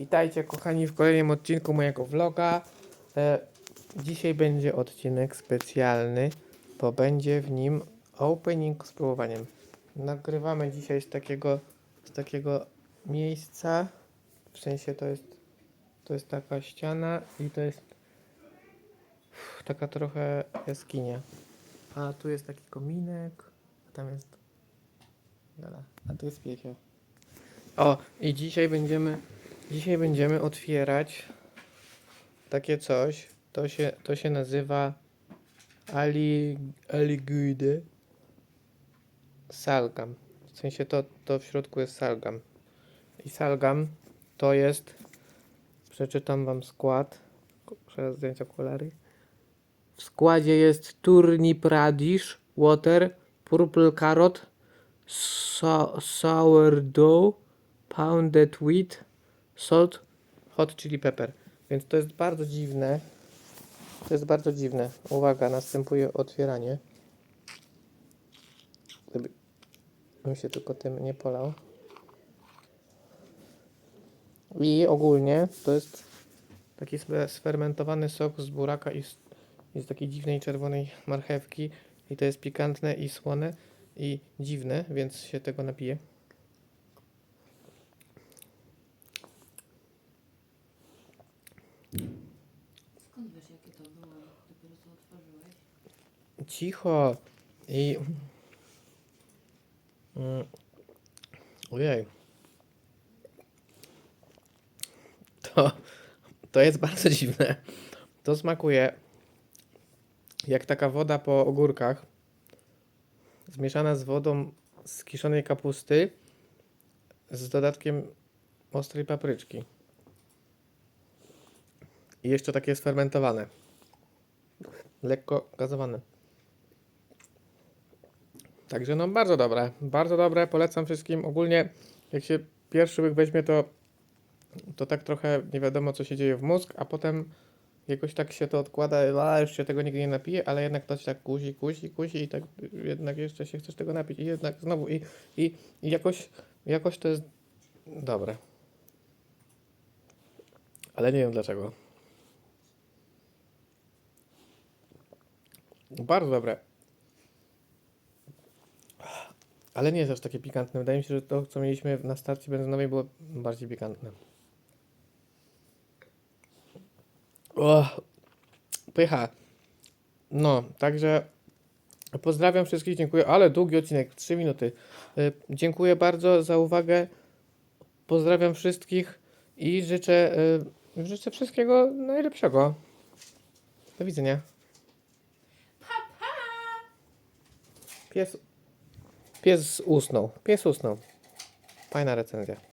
Witajcie kochani w kolejnym odcinku mojego vloga. E, dzisiaj będzie odcinek specjalny, bo będzie w nim opening z próbowaniem. Nagrywamy dzisiaj z takiego, z takiego miejsca, w sensie to jest, to jest taka ściana i to jest uff, taka trochę jaskinia. A tu jest taki kominek, a tam jest, dobra, a tu jest piekio. O, i dzisiaj będziemy, dzisiaj będziemy otwierać takie coś. To się, to się nazywa Ali, Aliguide Salgam. W sensie to, to w środku jest salgam. I salgam to jest, przeczytam wam skład. Muszę zdjąć okulary. W składzie jest turnip radish, water, purple carrot, so, sourdough, pounded wheat, salt, hot chili pepper. Więc to jest bardzo dziwne. To jest bardzo dziwne. Uwaga, następuje otwieranie. Gdyby się tylko tym nie polał. I ogólnie to jest taki sfe- sfermentowany sok z buraka i z, i z takiej dziwnej czerwonej marchewki. I to jest pikantne i słone i dziwne, więc się tego napiję. Jakie to było? Dopiero co otworzyłeś? Cicho. I. Mm. Ojej. To, to jest bardzo dziwne. To smakuje jak taka woda po ogórkach, zmieszana z wodą z kiszonej kapusty z dodatkiem ostrej papryczki. I jeszcze takie sfermentowane. Lekko gazowane. Także no bardzo dobre, bardzo dobre, polecam wszystkim. Ogólnie jak się pierwszy łyk weźmie, to, to tak trochę nie wiadomo co się dzieje w mózg, a potem jakoś tak się to odkłada, a już się tego nigdy nie napije, ale jednak to się tak kusi, kusi, kusi i tak jednak jeszcze się chcesz tego napić i jednak znowu i, i, i jakoś, jakoś to jest dobre. Ale nie wiem dlaczego. Bardzo dobre. Ale nie jest aż takie pikantne. Wydaje mi się, że to, co mieliśmy na starcie benzynowej, było bardziej pikantne. O, pycha. No, także pozdrawiam wszystkich, dziękuję. Ale długi odcinek, 3 minuty. Y, Dziękuję bardzo za uwagę. Pozdrawiam wszystkich i życzę, y, życzę wszystkiego najlepszego. Do widzenia. Pies, pies usnął. Pies usnął. Fajna recenzja.